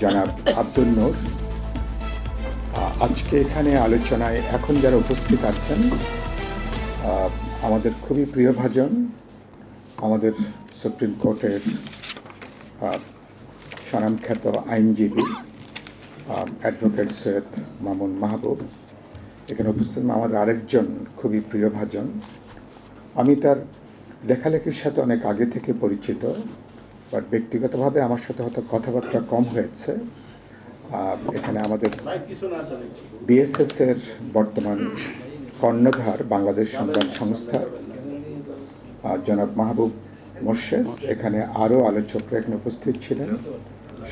জনাব আব্দুল নূর। আজকে এখানে আলোচনায় এখন যারা উপস্থিত আছেন আমাদের খুবই প্রিয়ভাজন আমাদের সুপ্রিম কোর্টের স্বনামখ্যাত আইনজীবী অ্যাডভোকেট সৈয়দ মামুন মাহবুব। এখানে উপস্থিত আমাদের আরেকজন খুবই প্রিয়ভাজন আমি তার লেখালেখির সাথে অনেক আগে থেকে পরিচিত। বাট ব্যক্তিগতভাবে আমার সাথে হয়তো কথাবার্তা কম হয়েছে। এখানে আমাদের বিএসএস এর বর্তমান কর্ণধার বাংলাদেশ সংবাদ সংস্থার জনাব মাহবুব মোর্শেদ, এখানে আরও আলোচকরা এখানে উপস্থিত ছিলেন।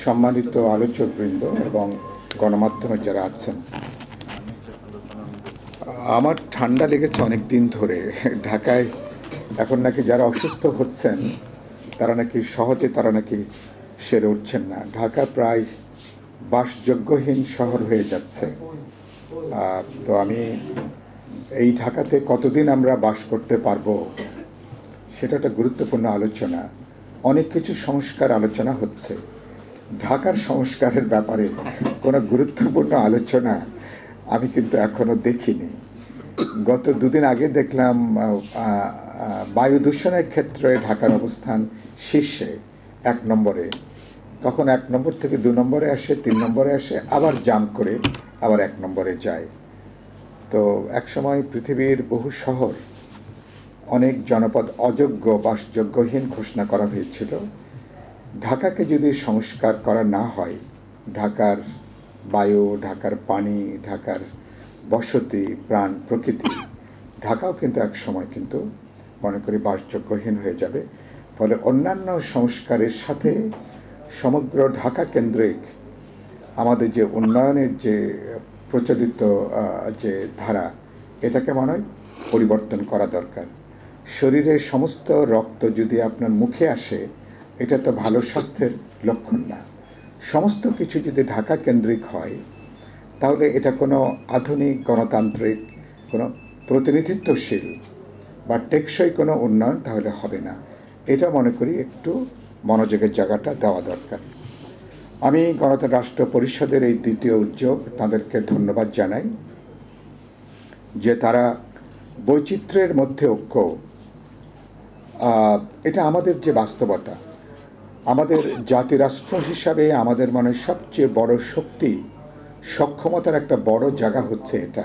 সম্মানিত আলোচকবৃন্দ এবং গণমাধ্যমের যারা আছেন। আমার ঠান্ডা লেগেছে অনেক দিন ধরে। ঢাকায় এখন নাকি যারা অসুস্থ হচ্ছেন নাকি সহজে, তারা নাকি সেরে উঠছেন না। ঢাকা প্রায় বাসযোগ্যহীন শহর হয়ে যাচ্ছে। তো আমি এই ঢাকাতে কতদিন আমরা বাস করতে পারব, সেটা একটা গুরুত্বপূর্ণ আলোচনা। অনেক কিছু সংস্কার আলোচনা হচ্ছে। ঢাকার সংস্কারের ব্যাপারে কোনো গুরুত্বপূর্ণ আলোচনা আমি কিন্তু এখনও দেখিনি। গত দুদিন আগে দেখলাম বায়ু দূষণের ক্ষেত্রে ঢাকার অবস্থান শীর্ষে এক নম্বরে। কখন এক নম্বর থেকে দু নম্বরে আসে, তিন নম্বরে আসে, আবার জাম্প করে আবার এক নম্বরে যায়। তো একসময় পৃথিবীর বহু শহর অনেক জনপদ অযোগ্য, বাসযোগ্যহীন ঘোষণা করা হয়েছিল। ঢাকাকে যদি সংস্কার করা না হয়, ঢাকার বায়ু, ঢাকার পানি, ঢাকার বসতি, প্রাণ, প্রকৃতি। ঢাকাও কিন্তু এক সময় কিন্তু মনে করি বাসযোগ্যহীন হয়ে যাবে। ফলে অন্যান্য সংস্কারের সাথে সমগ্র ঢাকা কেন্দ্রিক আমাদের যে উন্নয়নের যে প্রচলিত যে ধারা, এটাকে মনে হয় পরিবর্তন করা দরকার। শরীরের সমস্ত রক্ত যদি আপনার মুখে আসে, এটা তো ভালো স্বাস্থ্যের লক্ষণ না। সমস্ত কিছু যদি ঢাকা কেন্দ্রিক হয় তাহলে এটা কোনো আধুনিক গণতান্ত্রিক, কোনো প্রতিনিধিত্বশীল বা টেকসই কোনো উন্নয়ন তাহলে হবে না। এটা মনে করি একটু মনোযোগের জায়গাটা দেওয়া দরকার। আমি গণতন্ত্র রাষ্ট্র পরিষদের এই দ্বিতীয় উদ্যোগ তাদেরকে ধন্যবাদ জানাই যে তারা বৈচিত্র্যের মধ্যে ঐক্য। এটা আমাদের যে বাস্তবতা, আমাদের জাতিরাষ্ট্র হিসাবে আমাদের মনে সবচেয়ে বড় শক্তি সক্ষমতার একটা বড় জায়গা হচ্ছে এটা।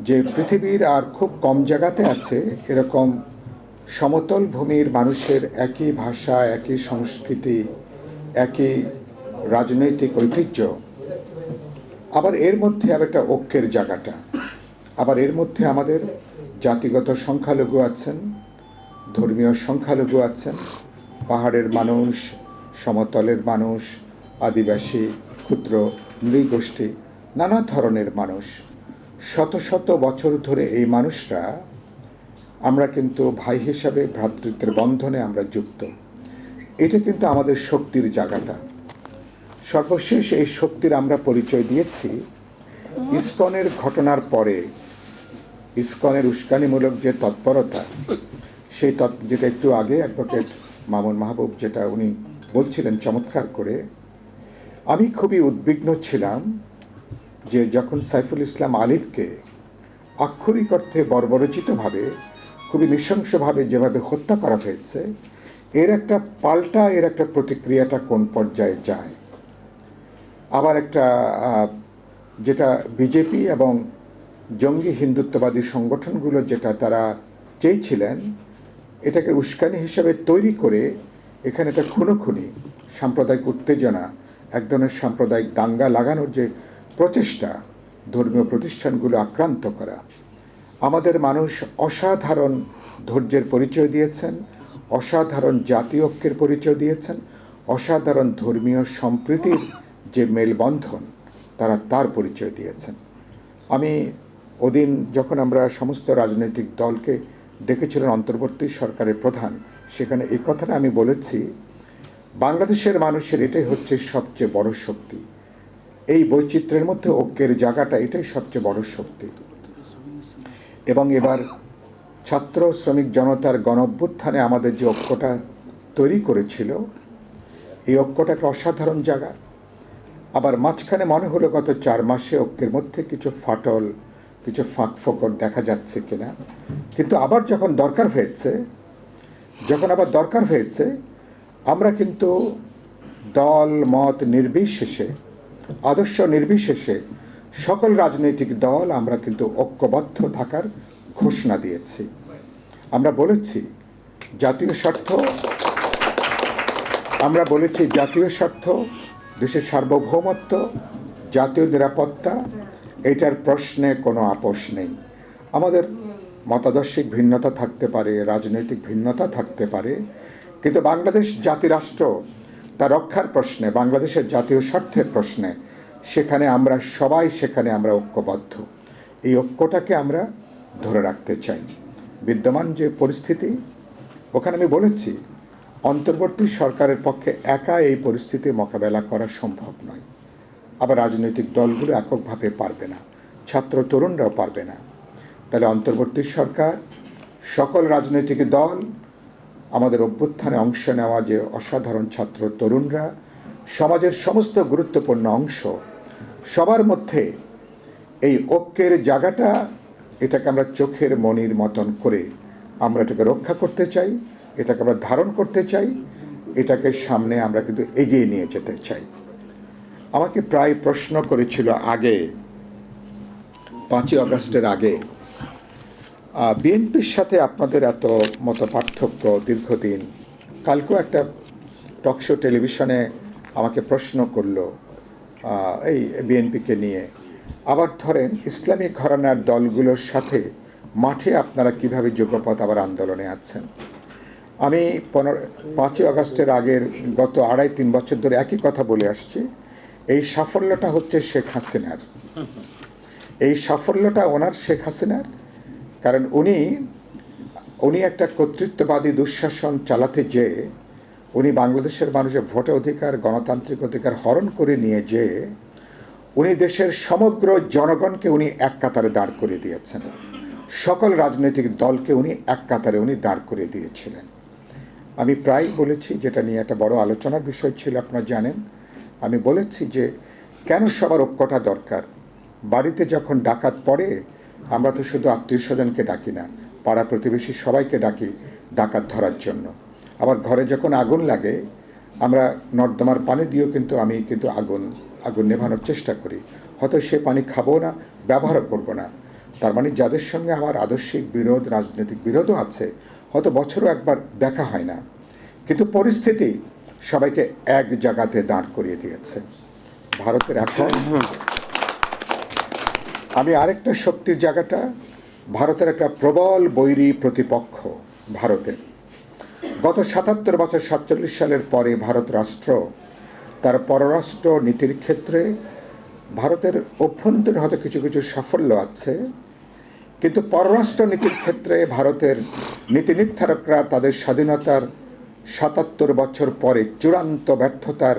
যে পৃথিবীর আর খুব কম জায়গাতে আছে এরকম সমতল ভূমির মানুষের একই ভাষা, একই সংস্কৃতি, একই রাজনৈতিক ঐতিহ্য। আবার এর মধ্যে আর একটা ঐক্যের জায়গাটা। আবার এর মধ্যে আমাদের জাতিগত সংখ্যালঘু আছেন, ধর্মীয় সংখ্যালঘু আছেন, পাহাড়ের মানুষ, সমতলের মানুষ, আদিবাসী, ক্ষুদ্র নৃগোষ্ঠী নানা ধরনের মানুষ। শত শত বছর ধরে এই মানুষরা আমরা কিন্তু ভাই হিসাবে, ভ্রাতৃত্বের বন্ধনে আমরা যুক্ত। এটা কিন্তু আমাদের শক্তির জায়গাটা সর্বশেষ এই শক্তির আমরা পরিচয় দিয়েছি। ইস্কনের ঘটনার পরে, ইস্কনের উস্কানিমূলক যে তৎপরতা, সেই তৎ, যেটা একটু আগে অ্যাডভোকেট মামুন মাহবুব যেটা উনি বলছিলেন চমৎকার করে আমি খুবই উদ্বিগ্ন ছিলাম যে যখন সাইফুল ইসলাম আলিফকে আক্ষরিক অর্থে বর্বরচিতভাবে, খুবই নৃশংসভাবে যেভাবে হত্যা করা হয়েছে, এর একটা পাল্টা, এর একটা প্রতিক্রিয়াটা কোন পর্যায়ে যায়? আবার একটা যেটা বিজেপি এবং জঙ্গি হিন্দুত্ববাদী সংগঠনগুলো যেটা তারা চেয়েছিলেন, এটাকে উস্কানি হিসাবে তৈরি করে এখানে একটা খুনোখুনি, সাম্প্রদায়িক উত্তেজনা এক ধরনের সাম্প্রদায়িক দাঙ্গা লাগানোর যে প্রচেষ্টা ধর্মীয় প্রতিষ্ঠানগুলো আক্রান্ত করা। আমাদের মানুষ অসাধারণ ধৈর্যের পরিচয় দিয়েছেন, অসাধারণ জাতীয় ঐক্যের পরিচয় দিয়েছেন, অসাধারণ ধর্মীয় সম্প্রীতির যে মেলবন্ধন, তারা তার পরিচয় দিয়েছেন। আমি ওদিন যখন আমরা সমস্ত রাজনৈতিক দলকে ডেকেছিলেন অন্তর্বর্তী সরকারের প্রধান, সেখানে এই কথাটা আমি বলেছি বাংলাদেশের মানুষের এটাই হচ্ছে সবচেয়ে বড় শক্তি। এই বৈচিত্র্যের মধ্যে ঐক্যের জায়গাটা এটাই সবচেয়ে বড় শক্তি। এবং এবার ছাত্র শ্রমিক জনতার গণ অভ্যুত্থানে আমাদের যে ঐক্যটা তৈরি করেছিল, এই ঐক্যটা একটা অসাধারণ জায়গা। আবার মাঝখানে মনে হলো গত চার মাসে ঐক্যের মধ্যে কিছু ফাটল, কিছু ফাঁক ফোকর দেখা যাচ্ছে কিনা। কিন্তু আবার যখন দরকার হয়েছে, যখন আবার দরকার হয়েছে আমরা কিন্তু দল, মত নির্বিশেষে, আদর্শ নির্বিশেষে সকল রাজনৈতিক দল আমরা কিন্তু ঐক্যবদ্ধ থাকার ঘোষণা দিয়েছি। আমরা বলেছি জাতীয় স্বার্থ, আমরা বলেছি জাতীয় স্বার্থ, দেশের সার্বভৌমত্ব, জাতীয় নিরাপত্তা, এটার প্রশ্নে কোনো আপোষ নেই। আমাদের মতাদর্শিক ভিন্নতা থাকতে পারে, রাজনৈতিক ভিন্নতা থাকতে পারে কিন্তু বাংলাদেশ জাতিরাষ্ট্র তা রক্ষার প্রশ্নে, বাংলাদেশের জাতীয় স্বার্থের প্রশ্নে, সেখানে আমরা সবাই, সেখানে আমরা ঐক্যবদ্ধ। এই ঐক্যটাকে আমরা ধরে রাখতে চাই। বিদ্যমান যে পরিস্থিতি, ওখানে আমি বলেছি, অন্তর্বর্তী সরকারের পক্ষে একা এই পরিস্থিতি মোকাবেলা করা সম্ভব নয়। আবার রাজনৈতিক দলগুলো এককভাবে পারবে না, ছাত্র তরুণরাও পারবে না। তাহলে অন্তর্বর্তী সরকার, সকল রাজনৈতিক দল আমাদের অভ্যুত্থানে অংশ নেওয়া যে অসাধারণ ছাত্র তরুণরা, সমাজের সমস্ত গুরুত্বপূর্ণ অংশ, সবার মধ্যে এই ঐক্যের জায়গাটা, এটাকে আমরা চোখের মনির মতন করে আমরা এটাকে রক্ষা করতে চাই, এটাকে আমরা ধারণ করতে চাই, এটাকে সামনে আমরা কিন্তু এগিয়ে নিয়ে যেতে চাই। আমাকে প্রায় প্রশ্ন করেছিল আগে, পাঁচই আগস্টের আগে বিএনপির সাথে আপনাদের এত মত পার্থক্য দীর্ঘদিন, কালকেও একটা টকশো টেলিভিশনে আমাকে প্রশ্ন করল এই বিএনপিকে নিয়ে। আবার ধরেন, ইসলামী ঘরানার দলগুলোর সাথে মাঠে আপনারা কীভাবে যোগ্যপথ আবার আন্দোলনে আছেন? আমি পনেরো, পাঁচই আগস্টের আগের গত আড়াই, তিন বছর ধরে একই কথা বলে আসছি, এই সাফল্যটা হচ্ছে শেখ হাসিনার। এই সাফল্যটা ওনার শেখ হাসিনার কারণ উনি উনি একটা কর্তৃত্ববাদী দুঃশাসন চালাতে যে, উনি বাংলাদেশের মানুষের ভোটের অধিকার, গণতান্ত্রিক অধিকার হরণ করে নিয়ে যে, উনি দেশের সমগ্র জনগণকে উনি এক কাতারে দাঁড় করে দিয়েছেন। সকল রাজনৈতিক দলকে উনি এক কাতারে উনি দাঁড় করে দিয়েছিলেন। আমি প্রায় বলেছি, যেটা নিয়ে একটা বড় আলোচনার বিষয় ছিল, আপনারা জানেন। আমি বলেছি যে, কেন সবার ঐক্যটা দরকার? বাড়িতে যখন ডাকাত পড়ে আমরা তো শুধু আত্মীয় স্বজনকে ডাকি না, পাড়া প্রতিবেশী সবাইকে ডাকি ডাকাত ধরার জন্য। আবার ঘরে যখন আগুন লাগে, আমরা নর্দমার পানি দিয়েও কিন্তু আমি কিন্তু আগুন আগুন নেভানোর চেষ্টা করি। হয়তো সে পানি খাব না, ব্যবহারও করব না। তার মানে যাদের সঙ্গে আমার আদর্শিক বিরোধ, রাজনৈতিক বিরোধও আছে, হয়তো বছরও একবার দেখা হয় না। কিন্তু পরিস্থিতি সবাইকে এক জায়গাতে দাঁড় করিয়ে দিয়েছে। ভারতের এখন আমি আরেকটা শক্তির জায়গাটা, ভারতের একটা প্রবল বৈরী প্রতিপক্ষ ভারতের। গত সাতাত্তর বছর সাতচল্লিশ সালের পরে ভারত রাষ্ট্র, তার পররাষ্ট্র নীতির ক্ষেত্রে ভারতের অভ্যন্তরীণ হয়তো কিছু কিছু সাফল্য আছে, কিন্তু পররাষ্ট্র নীতির ক্ষেত্রে ভারতের নীতি নির্ধারকরা তাদের স্বাধীনতার সাতাত্তর বছর পরে চূড়ান্ত ব্যর্থতার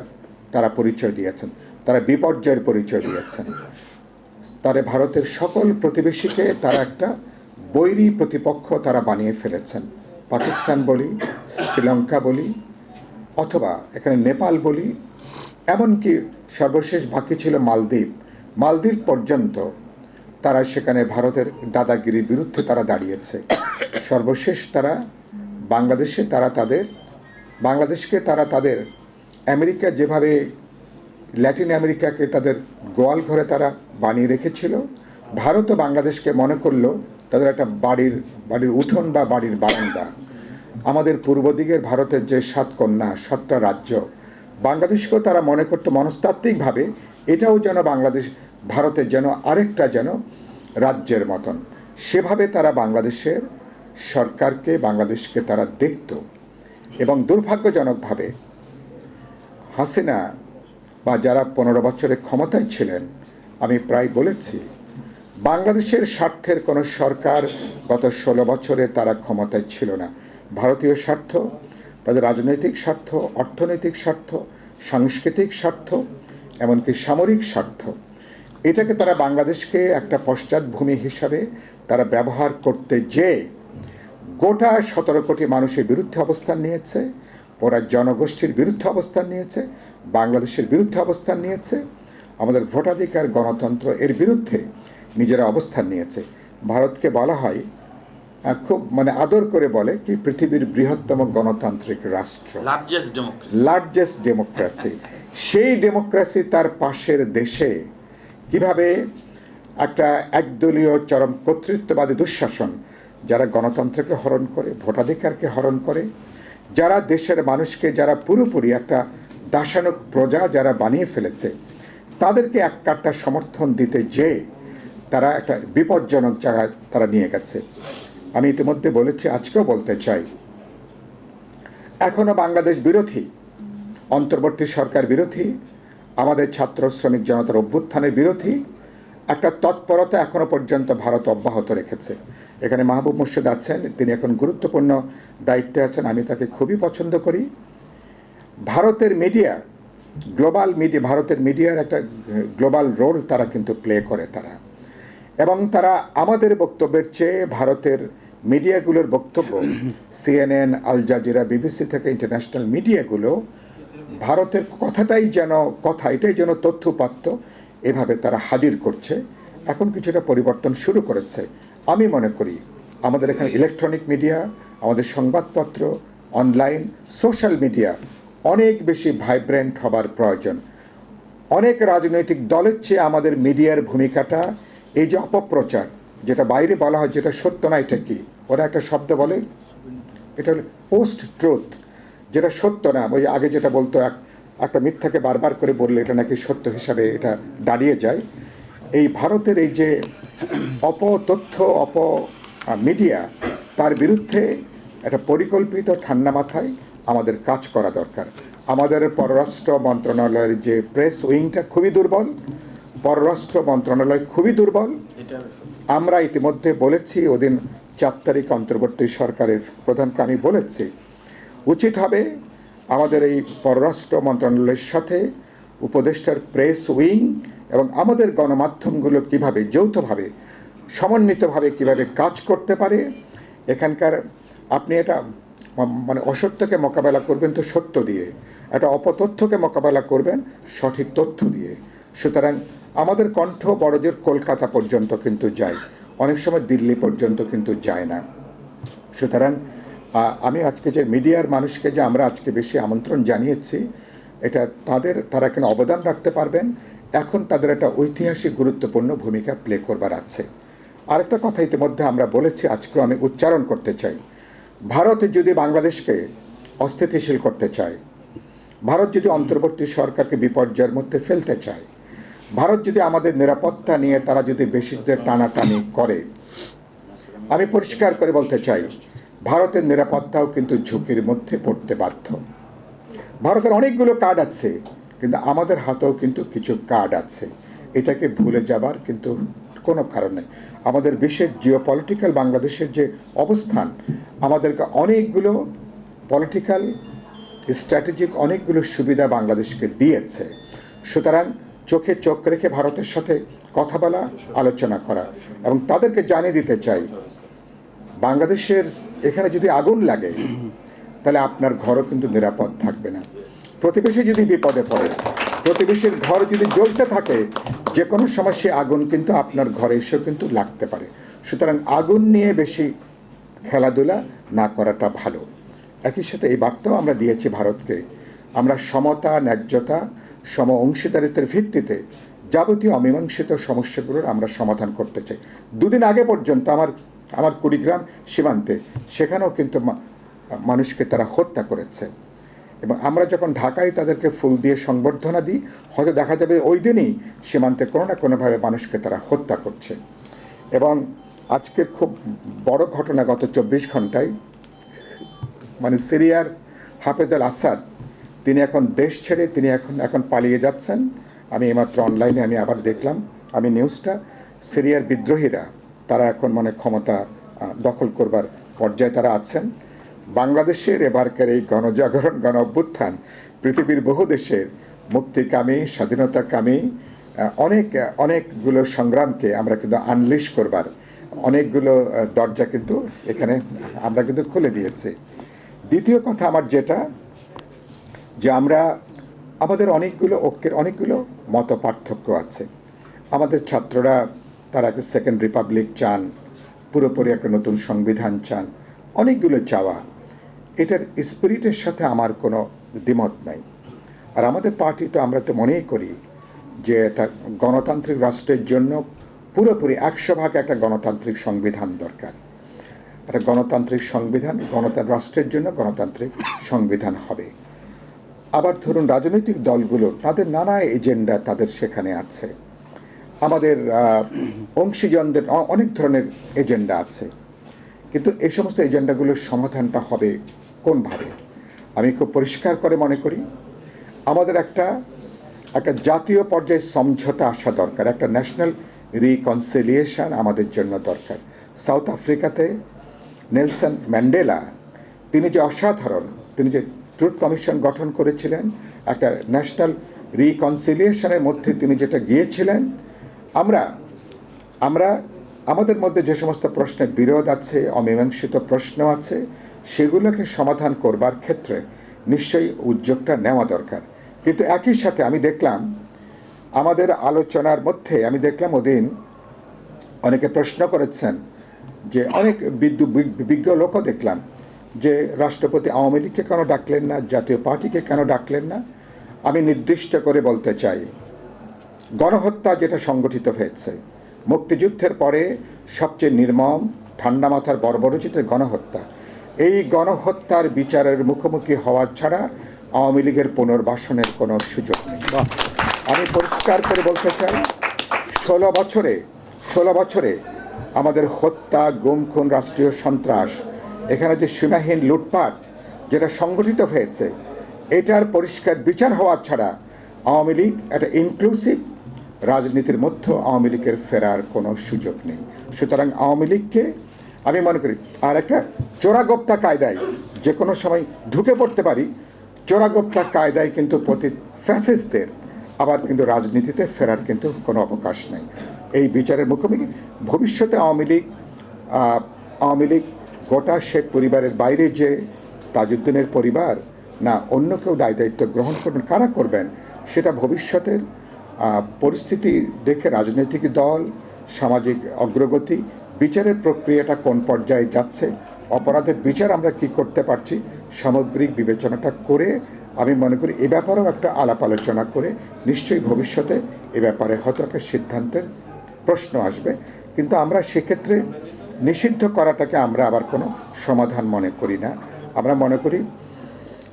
তারা পরিচয় দিয়েছেন, তারা বিপর্যয়ের পরিচয় দিয়েছেন। তারা ভারতের সকল প্রতিবেশীকে তারা একটা বৈরী প্রতিপক্ষ তারা বানিয়ে ফেলেছেন। পাকিস্তান বলি, শ্রীলঙ্কা বলি, অথবা এখানে নেপাল বলি, এমনকি সর্বশেষ বাকি ছিল মালদ্বীপ। মালদ্বীপ পর্যন্ত তারা সেখানে ভারতের দাদাগিরির বিরুদ্ধে তারা দাঁড়িয়েছে। সর্বশেষ তারা বাংলাদেশে তারা তাদের, বাংলাদেশকে তারা তাদের, আমেরিকা যেভাবে, ল্যাটিন আমেরিকাকে তাদের গোয়াল ঘরে তারা বানিয়ে রেখেছিল। ভারত ও বাংলাদেশকে মনে করল তাদের একটা বাড়ির বাড়ির উঠোন বা বাড়ির বারান্দা। আমাদের পূর্ব দিকের ভারতের যে সাত কন্যা, সাতটা রাজ্য, বাংলাদেশকেও তারা মনে করতো মনস্তাত্ত্বিকভাবে এটাও যেন বাংলাদেশ, ভারতের যেন আরেকটা যেন রাজ্যের মতন। সেভাবে তারা বাংলাদেশের সরকারকে, বাংলাদেশকে তারা দেখত এবং দুর্ভাগ্যজনকভাবে হাসিনা বা যারা পনেরো বছরের ক্ষমতায় ছিলেন আমি প্রায় বলেছি, বাংলাদেশের স্বার্থের কোনো সরকার গত ষোলো বছরে তারা ক্ষমতায় ছিল না। ভারতীয় স্বার্থ, তাদের রাজনৈতিক স্বার্থ, অর্থনৈতিক স্বার্থ, সাংস্কৃতিক স্বার্থ, এমনকি সামরিক স্বার্থ, এটাকে তারা বাংলাদেশকে একটা পশ্চাৎভূমি হিসাবে তারা ব্যবহার করতে যে গোটা সতেরো কোটি মানুষের বিরুদ্ধে অবস্থান নিয়েছে ওরা জনগোষ্ঠীর বিরুদ্ধে অবস্থান নিয়েছে, বাংলাদেশের বিরুদ্ধে অবস্থান নিয়েছে আমাদের ভোটাধিকার গণতন্ত্র এর বিরুদ্ধে নিজেরা অবস্থান নিয়েছে। ভারতকে বলা হয় খুব মানে আদর করে বলে কি পৃথিবীর বৃহত্তম গণতান্ত্রিক রাষ্ট্র। লার্জেস্ট ডেমোক্রেসি সেই ডেমোক্রেসি তার পাশের দেশে কীভাবে একটা একদলীয় চরম কর্তৃত্ববাদী দুঃশাসন যারা গণতন্ত্রকে হরণ করে ভোটাধিকারকে হরণ করে যারা দেশের মানুষকে যারা পুরোপুরি একটা দাসানক প্রজা যারা বানিয়ে ফেলেছে তাদেরকে এক কাট্টা সমর্থন দিতে যে তারা একটা বিপজ্জনক জায়গায় তারা নিয়ে গেছে। আমি ইতিমধ্যে বলেছি, আজকেও বলতে চাই এখনও বাংলাদেশ বিরোধী, অন্তর্বর্তী সরকার বিরোধী, আমাদের ছাত্র শ্রমিক জনতার অভ্যুত্থানের বিরোধী, একটা তৎপরতা এখনও পর্যন্ত ভারত অব্যাহত রেখেছে। এখানে মাহবুব মুর্শিদ আছেন, তিনি এখন গুরুত্বপূর্ণ দায়িত্বে আছেন, আমি তাকে খুবই পছন্দ করি। ভারতের মিডিয়া গ্লোবাল মিডিয়া ভারতের মিডিয়ার একটা গ্লোবাল রোল তারা কিন্তু প্লে করে তারা। এবং তারা আমাদের বক্তব্যের চেয়ে ভারতের মিডিয়াগুলোর বক্তব্য সিএনএন আল জাজিরা বিবিসি থেকে ইন্টারন্যাশনাল মিডিয়াগুলো, ভারতের কথাটাই যেন, কথা এটাই যেন তথ্যপাত্য এভাবে তারা হাজির করছে। এখন কিছুটা পরিবর্তন শুরু করেছে। আমি মনে করি আমাদের এখানে ইলেকট্রনিক মিডিয়া আমাদের সংবাদপত্র অনলাইন সোশ্যাল মিডিয়া অনেক বেশি ভাইব্রেন্ট হবার প্রয়োজন। অনেক রাজনৈতিক দলের চেয়ে আমাদের মিডিয়ার ভূমিকাটা এই যে অপপ্রচার, যেটা বাইরে বলা হয় যেটা সত্য না, এটা কি? ওরা একটা শব্দ বলে? এটা হলো পোস্ট ট্রুথ যেটা সত্য না। ওই আগে যেটা বলতো, এক, একটা মিথ্যাকে বারবার করে বললে এটা নাকি সত্য হিসাবে এটা দাঁড়িয়ে যায়। এই ভারতের এই যে অপতথ্য, অপ মিডিয়া, তার বিরুদ্ধে একটা পরিকল্পিত ঠান্ডা মাথায় আমাদের কাজ করা দরকার। আমাদের পররাষ্ট্র মন্ত্রণালয়ের যে প্রেস উইংটা খুবই দুর্বল পররাষ্ট্র মন্ত্রণালয় খুবই দুর্বল। আমরা ইতিমধ্যে বলেছি ওদিন চার তারিখ অন্তর্বর্তী সরকারের প্রধানকে আমি বলেছি উচিত হবে আমাদের এই পররাষ্ট্র মন্ত্রণালয়ের সাথে উপদেষ্টার প্রেস উইং এবং আমাদের গণমাধ্যমগুলো কীভাবে যৌথভাবে সমন্বিতভাবে কীভাবে কাজ করতে পারে। এখানকার আপনি এটা মানে অসত্যকে মোকাবেলা করবেন তো সত্য দিয়ে। একটা অপতথ্যকে মোকাবেলা করবেন, সঠিক তথ্য দিয়ে। সুতরাং আমাদের কণ্ঠ বড়জোর কলকাতা পর্যন্ত কিন্তু যায়। অনেক সময় দিল্লি পর্যন্ত কিন্তু যায় না। সুতরাং আমি আজকে যে মিডিয়ার মানুষকে যে আমরা আজকে বেশি আমন্ত্রণ জানিয়েছি, এটা তাদের, তারা এখানে অবদান রাখতে পারবেন? এখন তাদের একটা ঐতিহাসিক গুরুত্বপূর্ণ ভূমিকা প্লে করবার আছে। আরেকটা কথা ইতিমধ্যে আমরা বলেছি, আজকেও আমি উচ্চারণ করতে চাই। ভারত যদি বাংলাদেশকে অস্থিতিশীল করতে চায়, ভারত যদি অন্তর্বর্তী সরকারকে বিপর্যয়ের মধ্যে ফেলতে চায়, ভারত যদি আমাদের নিরাপত্তা নিয়ে তারা যদি বেশিদের টানাটানি করে, আমি পরিষ্কার করে বলতে চাই, ভারতের নিরাপত্তাও কিন্তু ঝুঁকির মধ্যে পড়তে বাধ্য। ভারতের অনেকগুলো কার্ড আছে, কিন্তু আমাদের হাতেও কিন্তু কিছু কার্ড আছে। এটাকে ভুলে যাবার কিন্তু কোনো কারণে আমাদের বিশ্বের জিও পলিটিক্যাল বাংলাদেশের যে অবস্থান, আমাদেরকে অনেকগুলো পলিটিক্যাল স্ট্র্যাটেজিক অনেকগুলো সুবিধা বাংলাদেশকে দিয়েছে। সুতরাং চোখে চোখ রেখে ভারতের সাথে কথা বলা, আলোচনা করা এবং তাদেরকে জানিয়ে দিতে চাই, বাংলাদেশের এখানে যদি আগুন লাগে, তাহলে আপনার ঘরও কিন্তু নিরাপদ থাকবে না। প্রতিবেশী যদি বিপদে পড়ে প্রতিবেশীর ঘর যদি জ্বলতে থাকে যে কোনো সময় সে আগুন কিন্তু আপনার ঘরে এসেও কিন্তু লাগতে পারে। সুতরাং আগুন নিয়ে বেশি খেলাধুলা না করাটা ভালো। একই সাথে এই বার্তাও আমরা দিয়েছি ভারতকে। আমরা সমতা, ন্যায্যতা, সম অংশীদারিত্বের ভিত্তিতে যাবতীয় অমীমাংসিত সমস্যাগুলোর আমরা সমাধান করতে চাই। দুদিন আগে পর্যন্ত আমার আমার কুড়িগ্রাম সীমান্তে সেখানেও কিন্তু মানুষকে তারা হত্যা করেছে। এবং আমরা যখন ঢাকায় তাদেরকে ফুল দিয়ে সংবর্ধনা দিই, হয়তো দেখা যাবে ওই দিনই সীমান্তে কোনো না কোনোভাবে মানুষকে তারা হত্যা করছে। এবং আজকের খুব বড় ঘটনা গত চব্বিশ ঘন্টায় মানে সিরিয়ার হাফেজ আল আসাদ, তিনি এখন দেশ ছেড়ে তিনি এখন এখন পালিয়ে যাচ্ছেন। আমি এইমাত্র অনলাইনে আমি আবার দেখলাম, আমি নিউজটা সিরিয়ার বিদ্রোহীরা, তারা এখন মানে ক্ষমতা দখল করবার পর্যায়ে তারা আছেন। বাংলাদেশের এবারকার এই গণজাগরণ গণ অভ্যুত্থান পৃথিবীর বহু দেশের মুক্তিকামী, স্বাধীনতাকামী অনেক, অনেকগুলো সংগ্রামকে আমরা কিন্তু আনলিশ করবার, অনেকগুলো দরজা কিন্তু এখানে আমরা কিন্তু খুলে দিয়েছি। দ্বিতীয় কথা আমার যেটা, যে আমরা, আমাদের অনেকগুলো ঐক্যের অনেকগুলো মত পার্থক্য আছে। আমাদের ছাত্ররা, তারা সেকেন্ড রিপাবলিক চান, পুরোপুরি একটা নতুন সংবিধান চান, অনেকগুলো চাওয়া। এটার স্পিরিটের সাথে আমার কোনো দ্বিমত নাই। আর আমাদের পার্টি তো আমরা তো মনেই করি যে এটা গণতান্ত্রিক রাষ্ট্রের জন্য পুরোপুরি একশো ভাগ একটা গণতান্ত্রিক সংবিধান দরকার। একটা গণতান্ত্রিক সংবিধান, গণতান্ত্রিক রাষ্ট্রের জন্য গণতান্ত্রিক সংবিধান হবে। আবার ধরুন রাজনৈতিক দলগুলো, তাদের নানা এজেন্ডা তাদের সেখানে আছে। আমাদের অংশীজনদের অনেক ধরনের এজেন্ডা আছে। কিন্তু এই সমস্ত এজেন্ডাগুলোর সমাধানটা হবে কোনভাবে আমি খুব পরিষ্কার করে মনে করি, আমাদের একটা একটা জাতীয় পর্যায়ে সমঝোতা আসা দরকার, একটা ন্যাশনাল রিকনসিলিয়েশন আমাদের জন্য দরকার। সাউথ আফ্রিকাতে নেলসন ম্যান্ডেলা তিনি যে অসাধারণ, তিনি যে ট্রুথ কমিশন গঠন করেছিলেন, একটা ন্যাশনাল রিকনসিলিয়েশনের মধ্যে তিনি যেটা গিয়েছিলেন, আমরা আমরা আমাদের মধ্যে যে সমস্ত প্রশ্নের বিরোধ আছে, অমীমাংসিত প্রশ্ন আছে, সেগুলোকে সমাধান করবার ক্ষেত্রে নিশ্চয়ই উদ্যোগটা নেওয়া দরকার। কিন্তু একই সাথে আমি দেখলাম, আমাদের আলোচনার মধ্যে আমি দেখলাম ওদিন অনেকে প্রশ্ন করেছেন যে, অনেক বিদ্যু বিগ- বিজ্ঞ লোকও দেখলাম যে, রাষ্ট্রপতি আওয়ামী লীগকে কেন ডাকলেন না, জাতীয় পার্টিকে কেন ডাকলেন না? আমি নির্দিষ্ট করে বলতে চাই, গণহত্যা যেটা সংগঠিত হয়েছে মুক্তিযুদ্ধের পরে সবচেয়ে নির্মম ঠান্ডা মাথার বর্বরচিত গণহত্যা। এই গণহত্যার বিচারের মুখোমুখি হওয়া ছাড়া আওয়ামী লীগের পুনর্বাসনের কোনো সুযোগ নেই। আমি পরিষ্কার করে বলতে চাই ষোলো বছরে ষোলো বছরে আমাদের হত্যা গুম খুন রাষ্ট্রীয় সন্ত্রাস এখানে যে সীমাহীন লুটপাট যেটা সংগঠিত হয়েছে এটার পরিষ্কার বিচার হওয়া ছাড়া আওয়ামী লীগ একটা ইনক্লুসিভ রাজনীতির মধ্যে আওয়ামী লীগের ফেরার কোনো সুযোগ নেই। সুতরাং আওয়ামী লীগকে আমি মনে করি, আর একটা চোরাগোপ্তা কায়দায় যে কোনো সময় ঢুকে পড়তে পারি চোরাগোপ্তা কায়দায় কিন্তু প্রতি ফ্যাসিস্টদের আবার কিন্তু রাজনীতিতে ফেরার কিন্তু কোনো অবকাশ নেই। এই বিচারের মুখোমুখি ভবিষ্যতে আওয়ামী লীগ আওয়ামী লীগ গোটা শেখ পরিবারের বাইরে যে তাজউদ্দিনের পরিবার না অন্য কেউ দায় দায়িত্ব গ্রহণ করবেন, কারা করবেন, সেটা ভবিষ্যতের পরিস্থিতি দেখে রাজনৈতিক দল, সামাজিক অগ্রগতি, বিচারের প্রক্রিয়াটা কোন পর্যায়ে যাচ্ছে, অপরাধের বিচার আমরা কি করতে পারছি, সামগ্রিক বিবেচনাটা করে আমি মনে করি এ ব্যাপারেও একটা আলাপ আলোচনা করে নিশ্চয়ই ভবিষ্যতে এ ব্যাপারে হয়তো একটা সিদ্ধান্তের প্রশ্ন আসবে। কিন্তু আমরা সেক্ষেত্রে নিষিদ্ধ করাটাকে আমরা আবার কোনো সমাধান মনে করি না। আমরা মনে করি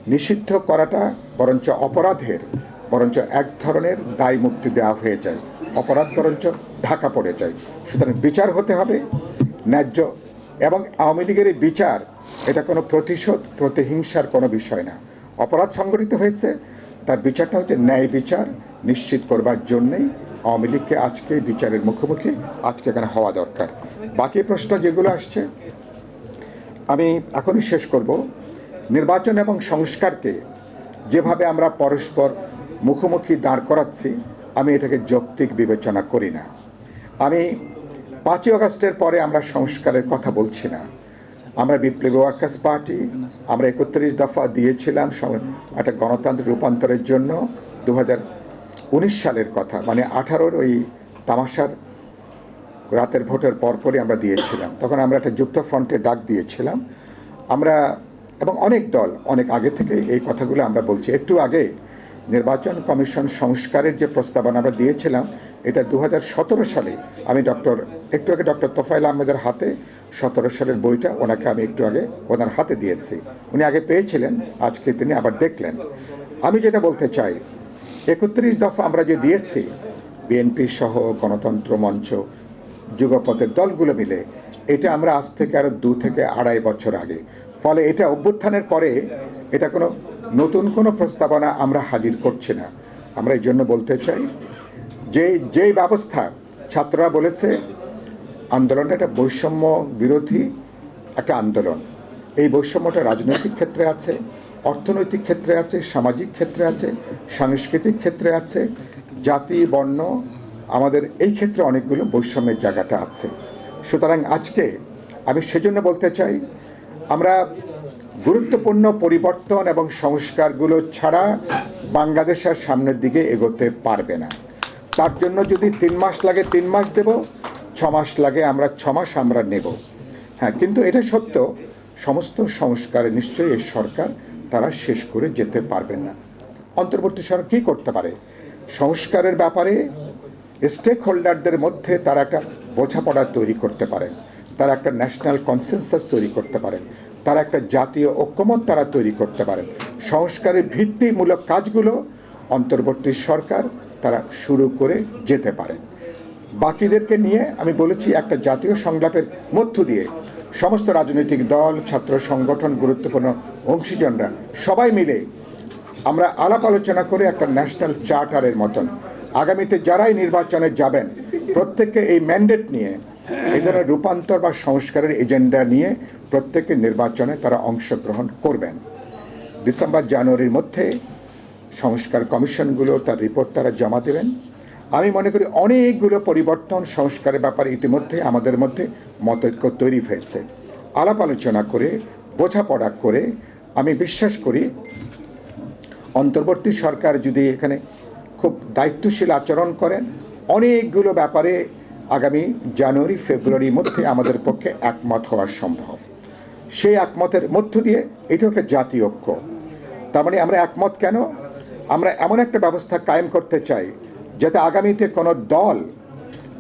নিষিদ্ধ করাটা বরঞ্চ অপরাধের বরঞ্চ এক ধরনের দায় মুক্তি দেওয়া হয়ে যায়, অপরাধ বরঞ্চ ঢাকা পড়ে যায়। সুতরাং বিচার হতে হবে, ন্যায্য এবং আওয়ামী লীগের বিচার, এটা কোনো প্রতিশোধ, প্রতিহিংসার কোনো বিষয় না। অপরাধ সংগঠিত হয়েছে, তার বিচারটা হচ্ছে ন্যায় বিচার, নিশ্চিত করবার জন্যেই আওয়ামী লীগকে আজকে বিচারের মুখোমুখি, আজকে এখানে হওয়া দরকার। বাকি প্রশ্ন যেগুলো আসছে, আমি এখনই শেষ করব। নির্বাচন এবং সংস্কারকে যেভাবে আমরা পরস্পর মুখোমুখি দাঁড় করাচ্ছি, আমি এটাকে যৌক্তিক বিবেচনা করি না। আমি পাঁচই আগস্টের পরে আমরা সংস্কারের কথা বলছি না। আমরা বিপ্লবী ওয়ার্কার্স পার্টি, আমরা একত্রিশ দফা দিয়েছিলাম একটা গণতান্ত্রিক রূপান্তরের জন্য দু উনিশ সালের কথা মানে আঠারোর ওই তামাশার রাতের ভোটের পরপরই আমরা দিয়েছিলাম। তখন আমরা একটা যুক্ত ফ্রন্টে ডাক দিয়েছিলাম। আমরা এবং অনেক দল অনেক আগে থেকে এই কথাগুলো আমরা বলছি। একটু আগে নির্বাচন কমিশন সংস্কারের যে প্রস্তাবনা আমরা দিয়েছিলাম, এটা দু হাজার সতেরো সালে আমি ডক্টর, একটু আগে ডক্টর তোফাইল আহমেদের হাতে সতেরো সালের বইটা ওনাকে আমি একটু আগে ওনার হাতে দিয়েছি। উনি আগে পেয়েছিলেন, আজকে তিনি আবার দেখলেন। আমি যেটা বলতে চাই, একত্রিশ দফা আমরা যে দিয়েছি, বিএনপি সহ গণতন্ত্র মঞ্চ, যুগপথের দলগুলো মিলে, এটা আমরা আজ থেকে আরও দু থেকে আড়াই বছর আগে। ফলে এটা অভ্যুত্থানের পরে এটা কোনো নতুন কোনো প্রস্তাবনা আমরা হাজির করছি না। আমরা এই জন্য বলতে চাই, যে যে ব্যবস্থা ছাত্ররা বলেছে, আন্দোলনটা একটা বৈষম্য বিরোধী একটা আন্দোলন। এই বৈষম্যটা রাজনৈতিক ক্ষেত্রে আছে, অর্থনৈতিক ক্ষেত্রে আছে, সামাজিক ক্ষেত্রে আছে, সাংস্কৃতিক ক্ষেত্রে আছে, জাতি, বর্ণ, আমাদের এই ক্ষেত্রে অনেকগুলো বৈষম্যের জায়গাটা আছে। সুতরাং আজকে আমি সেজন্য বলতে চাই, আমরা গুরুত্বপূর্ণ পরিবর্তন এবং সংস্কারগুলো ছাড়া বাংলাদেশ আর সামনের দিকে এগোতে পারবে না। তার জন্য যদি তিন মাস লাগে তিন মাস দেব, ছ মাস লাগে আমরা ছ মাস আমরা নেব। হ্যাঁ কিন্তু এটা সত্য, সমস্ত সংস্কারে নিশ্চয়ই এই সরকার তারা শেষ করে যেতে পারবেন না। অন্তর্বর্তী সরকার কী করতে পারে? সংস্কারের ব্যাপারে স্টেক হোল্ডারদের মধ্যে তারা একটা বোঝাপড়া তৈরি করতে পারেন। তারা একটা ন্যাশনাল কনসেনসাস তৈরি করতে পারেন। তারা একটা জাতীয় ঐক্যমত তারা তৈরি করতে পারেন। সংস্কারের ভিত্তিমূলক কাজগুলো অন্তর্বর্তী সরকার তারা শুরু করে যেতে পারেন। বাকিদেরকে নিয়ে আমি বলেছি একটা জাতীয় সংলাপের মধ্য দিয়ে সমস্ত রাজনৈতিক দল, ছাত্র সংগঠন, গুরুত্বপূর্ণ অংশীজনরা সবাই মিলে আমরা আলাপ আলোচনা করে একটা ন্যাশনাল চার্টারের মতন। আগামীতে যারাই নির্বাচনে যাবেন, প্রত্যেককে এই ম্যান্ডেট নিয়ে এই ধরনের রূপান্তর বা সংস্কারের এজেন্ডা নিয়ে প্রত্যেকে নির্বাচনে তারা অংশগ্রহণ করবেন। ডিসেম্বর, জানুয়ারির মধ্যে সংস্কার কমিশনগুলো তার রিপোর্ট তারা জমা দেবেন। আমি মনে করি অনেকগুলো পরিবর্তন সংস্কারের ব্যাপারে ইতিমধ্যে আমাদের মধ্যে মতৈক্য তৈরি হয়েছে। আলাপ আলোচনা করে, বোঝাপড়া করে আমি বিশ্বাস করি অন্তর্বর্তী সরকার যদি এখানে খুব দায়িত্বশীল আচরণ করেন, অনেকগুলো ব্যাপারে আগামী জানুয়ারি, ফেব্রুয়ারির মধ্যে আমাদের পক্ষে একমত হওয়া সম্ভব। সেই একমতের মধ্য দিয়ে এটা একটা জাতীয় ঐক্য। তার মানে আমরা একমত কেন? আমরা এমন একটা ব্যবস্থা কায়েম করতে চাই যাতে আগামীতে কোনো দল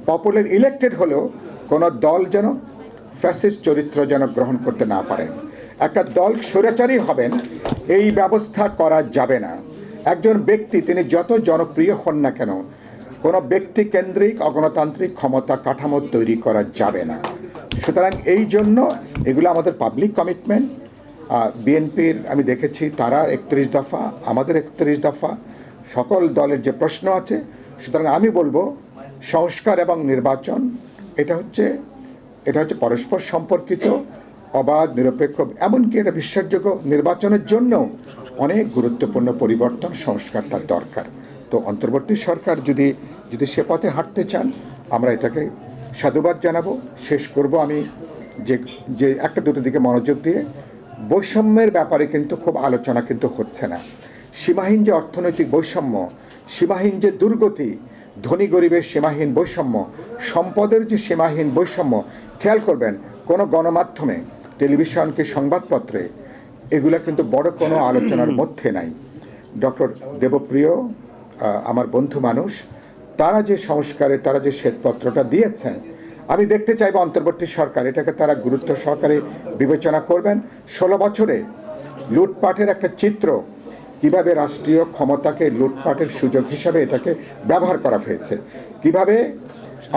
পপুলার ইলেক্টেড হলেও কোনো দল যেন ফ্যাসিস্ট চরিত্র যেন গ্রহণ করতে না পারেন একটা দল স্বৈরাচারী হবেন, এই ব্যবস্থা করা যাবে না। একজন ব্যক্তি তিনি যত জনপ্রিয় হন না কেন কোনো ব্যক্তি কেন্দ্রিক অগণতান্ত্রিক ক্ষমতা কাঠামো তৈরি করা যাবে না। সুতরাং এই জন্য এগুলো আমাদের পাবলিক কমিটমেন্ট বিএনপির আমি দেখেছি, তারা একত্রিশ দফা, আমাদের একত্রিশ দফা, সকল দলের যে প্রশ্ন আছে, সুতরাং আমি বলব সংস্কার এবং নির্বাচন, এটা হচ্ছে এটা হচ্ছে পরস্পর সম্পর্কিত, অবাধ, নিরপেক্ষ, এমনকি এটা বিশ্বাসযোগ্য নির্বাচনের জন্য অনেক গুরুত্বপূর্ণ পরিবর্তন সংস্কারটা দরকার। তো অন্তর্বর্তী সরকার যদি যদি সে পথে হাঁটতে চান, আমরা এটাকে সাধুবাদ জানাব। শেষ করব আমি যে যে একটা দুটো দিকে মনোযোগ দিয়ে। বৈষম্যের ব্যাপারে কিন্তু খুব আলোচনা কিন্তু হচ্ছে না। সীমাহীন যে অর্থনৈতিক বৈষম্য, সীমাহীন যে দুর্গতি, ধনী গরিবের সীমাহীন বৈষম্য, সম্পদের যে সীমাহীন বৈষম্য, খেয়াল করবেন, কোনো গণমাধ্যমে টেলিভিশন কি সংবাদপত্রে, এগুলো কিন্তু বড় কোনো আলোচনার মধ্যে নাই। ডক্টর দেবপ্রিয় আমার বন্ধু মানুষ, তারা যে সংস্কারে, তারা যে শ্বেতপত্রটা দিয়েছেন, আমি দেখতে চাইব অন্তর্বর্তী সরকার এটাকে তারা গুরুত্ব সহকারে বিবেচনা করবেন। ষোলো বছরে লুটপাটের একটা চিত্র কীভাবে রাষ্ট্রীয় ক্ষমতাকে লুটপাটের সুযোগ হিসাবে এটাকে ব্যবহার করা হয়েছে। কীভাবে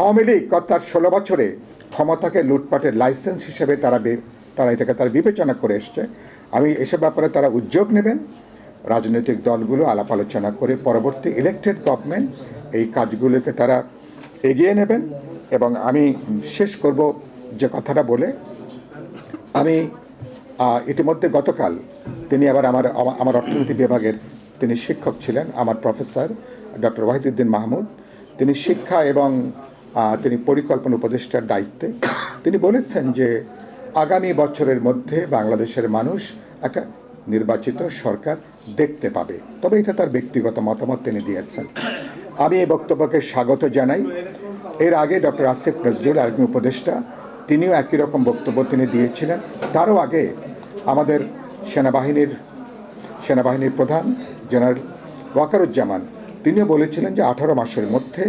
আওয়ামী লীগ তার ষোলো বছরে ক্ষমতাকে লুটপাটের লাইসেন্স হিসেবে তারা তারা এটাকে তারা বিবেচনা করে এসছে। আমি এসব ব্যাপারে তারা উদ্যোগ নেবেন। রাজনৈতিক দলগুলো আলাপ আলোচনা করে পরবর্তী ইলেকটেড গভর্নমেন্ট এই কাজগুলোকে তারা এগিয়ে নেবেন এবং আমি শেষ করব যে কথাটা বলে। আমি ইতিমধ্যে গতকাল তিনি আবার আমার আমার অর্থনীতি বিভাগের তিনি শিক্ষক ছিলেন, আমার প্রফেসর ডক্টর ওয়াহিদুদ্দিন মাহমুদ। তিনি শিক্ষা এবং তিনি পরিকল্পনা উপদেষ্টার দায়িত্বে। তিনি বলেছেন যে আগামী বছরের মধ্যে বাংলাদেশের মানুষ একটা নির্বাচিত সরকার দেখতে পাবে। তবে এটা তার ব্যক্তিগত মতামত তিনি দিয়েছেন। আমি এই বক্তব্যকে স্বাগত জানাই। এর আগে ডক্টর আসিফ নজরুল আরেকজন উপদেষ্টা, তিনিও একই রকম বক্তব্য তিনি দিয়েছিলেন। তারও আগে আমাদের সেনাবাহিনীর সেনাবাহিনীর প্রধান জেনারেল ওয়াকারুজ্জামান, তিনিও বলেছিলেন যে আঠারো মাসের মধ্যে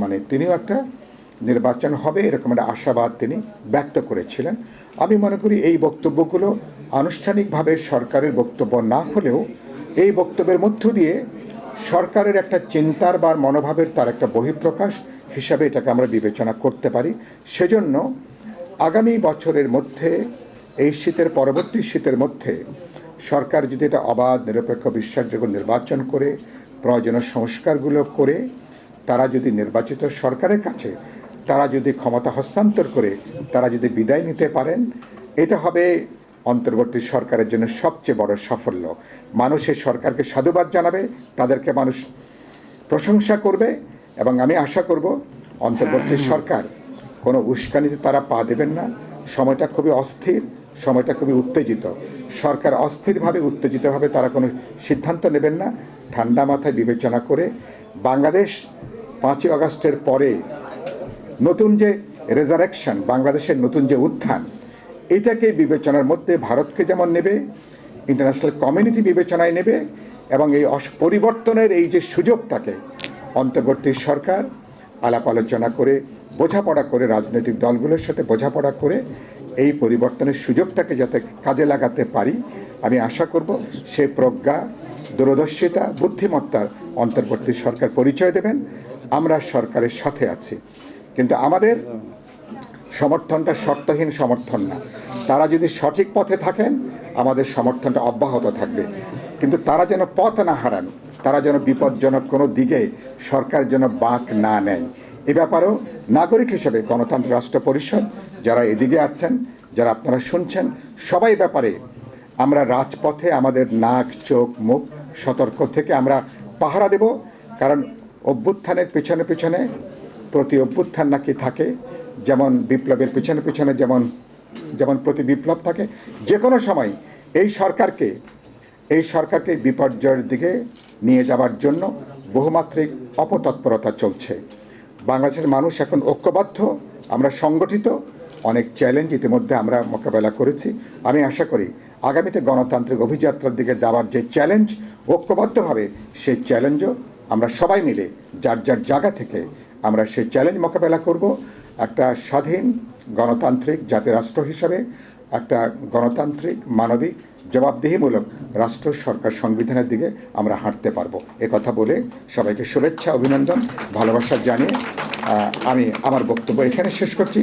মানে তিনিও একটা নির্বাচন হবে, এরকম একটা আশাবাদ তিনি ব্যক্ত করেছিলেন। আমি মনে করি এই বক্তব্যগুলো আনুষ্ঠানিকভাবে সরকারের বক্তব্য না হলেও এই বক্তব্যের মধ্য দিয়ে সরকারের একটা চিন্তার বা মনোভাবের তার একটা বহিঃপ্রকাশ হিসাবে এটাকে আমরা বিবেচনা করতে পারি। সেজন্য আগামী বছরের মধ্যে, এই শীতের পরবর্তী শীতের মধ্যে সরকার যদি এটা অবাধ, নিরপেক্ষ, বিশ্বাসযোগ্য নির্বাচন করে, প্রয়োজনীয় সংস্কারগুলো করে, তারা যদি নির্বাচিত সরকারের কাছে তারা যদি ক্ষমতা হস্তান্তর করে তারা যদি বিদায় নিতে পারেন এটা হবে অন্তর্বর্তী সরকারের জন্য সবচেয়ে বড় সাফল্য। মানুষের সরকারকে সাধুবাদ জানাবে তাদেরকে মানুষ প্রশংসা করবে এবং আমি আশা করব অন্তর্বর্তী সরকার কোনো উস্কানিতে তারা পা দেবেন না। সময়টা খুবই অস্থির সময়টা খুবই উত্তেজিত। সরকার অস্থিরভাবে উত্তেজিতভাবে তারা কোনো সিদ্ধান্ত নেবেন না। ঠান্ডা মাথায় বিবেচনা করে বাংলাদেশ পাঁচই আগস্টের পরে নতুন যে রেজারেকশন বাংলাদেশের নতুন যে উত্থান, এটাকে বিবেচনার মধ্যে ভারতকে যেমন নেবে ইন্টারন্যাশনাল কমিউনিটি বিবেচনায় নেবে, এবং এই পরিবর্তনের এই যে সুযোগটাকে অন্তর্বর্তী সরকার আলাপ আলোচনা করে, বোঝাপড়া করে, রাজনৈতিক দলগুলোর সাথে বোঝাপড়া করে এই পরিবর্তনের সুযোগটাকে যাতে কাজে লাগাতে পারি, আমি আশা করব সে প্রজ্ঞা, দূরদর্শিতা, বুদ্ধিমত্তার অন্তর্বর্তী সরকার পরিচয় দেবেন। আমরা সরকারের সাথে আছি। কিন্তু আমাদের সমর্থনটা শর্তহীন সমর্থন না। তারা যদি সঠিক পথে থাকেন, আমাদের সমর্থনটা অব্যাহত থাকবে। কিন্তু তারা যেন পথ না হারান, তারা যেন বিপজ্জনক কোনো দিকে সরকার যেন বাঁক না নেয়। এ ব্যাপারেও নাগরিক হিসেবে গণতন্ত্র রাষ্ট্র পরিষদ যারা এদিকে আছেন, যারা আপনারা শুনছেন, সবাই ব্যাপারে আমরা রাজপথে আমাদের নাক, চোখ, মুখ সতর্ক থেকে আমরা পাহারা দেব। কারণ অভ্যুত্থানের পেছনে পেছনে প্রতি অভ্যুত্থান নাকি থাকে, যেমন বিপ্লবের পিছনে পিছনে যেমন যেমন প্রতি বিপ্লব থাকে যে কোনো সময় এই সরকারকে এই সরকারকে বিপর্যয়ের দিকে নিয়ে যাবার জন্য বহুমাত্রিক অপতৎপরতা চলছে। বাংলাদেশের মানুষ এখন ঐক্যবদ্ধ, আমরা সংগঠিত, অনেক চ্যালেঞ্জ ইতিমধ্যে আমরা মোকাবেলা করেছি। আমি আশা করি আগামীতে গণতান্ত্রিক অভিযাত্রার দিকে যাওয়ার যে চ্যালেঞ্জ ঐক্যবদ্ধভাবে সেই চ্যালেঞ্জও আমরা সবাই মিলে, যার যার জায়গা থেকে আমরা সেই চ্যালেঞ্জ মোকাবেলা করব। একটা স্বাধীন গণতান্ত্রিক জাতি রাষ্ট্র হিসাবে, একটা গণতান্ত্রিক মানবিক জবাবদিহিমূলক রাষ্ট্র সরকার সংবিধানের দিকে আমরা হাঁটতে পারব। কথা বলে সবাইকে শুভেচ্ছা, অভিনন্দন, ভালোবাসা জানিয়ে আমি আমার বক্তব্য এখানে শেষ করছি।